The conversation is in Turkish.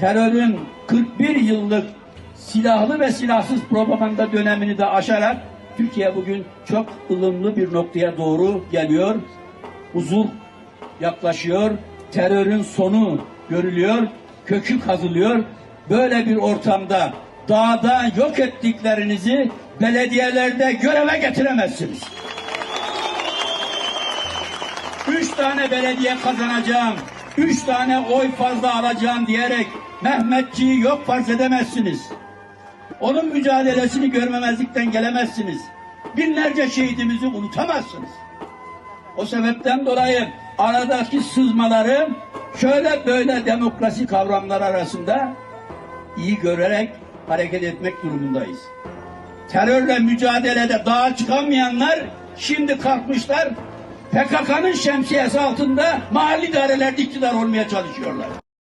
terörün 41 yıllık silahlı ve silahsız propaganda dönemini de aşarak Türkiye bugün çok ılımlı bir noktaya doğru geliyor. Huzur yaklaşıyor. Terörün sonu görülüyor. Kökü kazılıyor. Böyle bir ortamda dağda yok ettiklerinizi belediyelerde göreve getiremezsiniz. Üç tane belediye kazanacağım, üç tane oy fazla alacağım diyerek Mehmetçiği yok farz edemezsiniz. Onun mücadelesini görmemezlikten gelemezsiniz. Binlerce şehidimizi unutamazsınız. O sebepten dolayı aradaki sızmaları şöyle böyle demokrasi kavramları arasında iyi görerek hareket etmek durumundayız. Terörle mücadelede dağa çıkamayanlar şimdi kalkmışlar PKK'nın şemsiyesi altında mahalli idarelerde iktidar olmaya çalışıyorlar.